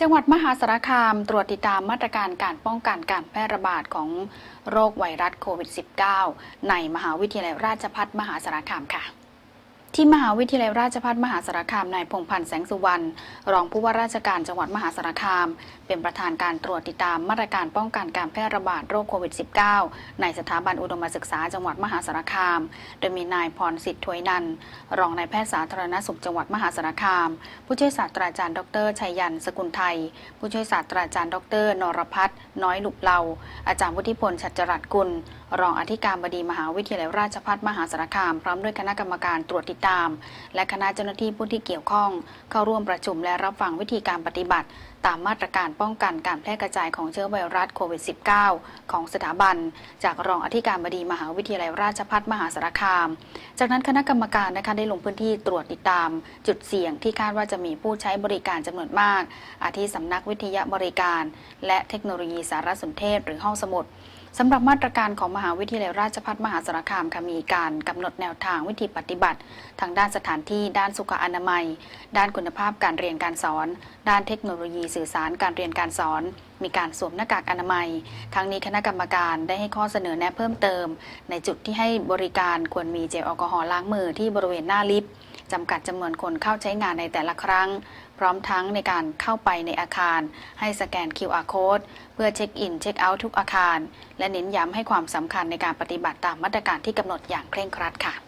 จังหวัดมหาสารคามตรวจติดตามมาตรการการป้องกันการแพร่ระบาดของโรคไวรัสโควิด -19 ในมหาวิทยาลัยราชภัฏมหาสารคามค่ะ ที่มหาวิทยาลัยราชภัฏมหาสารคามนายพงพันธ์แสงสุวรรณรองผู้ว่าราชการจังหวัดมหาสารคาม เป็นประธานการตรวจติดตามมาตรการป้องกันการแพร่ระบาดโรคโควิด -19 ในสถาบันอุดมศึกษาจังหวัดมหาสารคาม โดยมีนายพรสิทธิ์ถวยนันรองนายแพทย์สาธารณสุขจังหวัดมหาสารคาม ผู้ช่วยศาสตราจารย์ดรชัยยันสกุลไทย ผู้ช่วยศาสตราจารย์ดรนรพัฒน์น้อยหลุบเลาอาจารย์วุฒิพลชัจจรัตน์กุล รองอธิการบดีมหาวิทยาลัยราชภัฏมหาสารคาม พร้อมด้วยคณะกรรมการตรวจติดาม และคณะเจ้าหน้าที่ผู้ที่เกี่ยวข้อง เข้าร่วมประชุมและรับฟังวิธีการปฏิบัติ ตามมาตรการป้องกันการแพร่กระจายของเชื้อไวรัสโควิด -19 ของสถาบัน จากรองอธิการบดีมหาวิทยาลัยราชภัฏมหาสารคาม จากนั้นคณะกรรมการนะคะได้ลงพื้นที่ตรวจติดตาม จุดเสี่ยงที่คาดว่าจะมีผู้ใช้บริการจำนวนมาก อาทิสำนักวิทยาบริการ และเทคโนโลยีสารสนเทศหรือห้องสมุดสำหรับมาตรการของมหาวิทยาลัยราชภัฏมหาสารคามค่ะมีการกำหนดแนวทางวิธีปฏิบัติ ทางด้านสถานที่ ด้านสุขอนามัย ด้านคุณภาพการเรียนการสอน ด้านเทคโนโลยีสื่อสารการเรียนการสอน มีการสวมหน้ากากอนามัย ทั้งนี้คณะกรรมการได้ให้ข้อเสนอแนะเพิ่มเติม ในจุดที่ให้บริการควรมีเจลแอลกอฮอล์ล้างมือที่บริเวณหน้าลิฟต์จำกัดจำนวนคนเข้าใช้งานในแต่ละครั้ง พร้อมทั้งในการเข้าไปในอาคาร ให้สแกน QR code เพื่อเช็คอินเช็คเอาท์ทุกอาคาร และเน้นย้ำให้ความสำคัญในการปฏิบัติตามมาตรการที่กำหนดอย่างเคร่งครัดค่ะ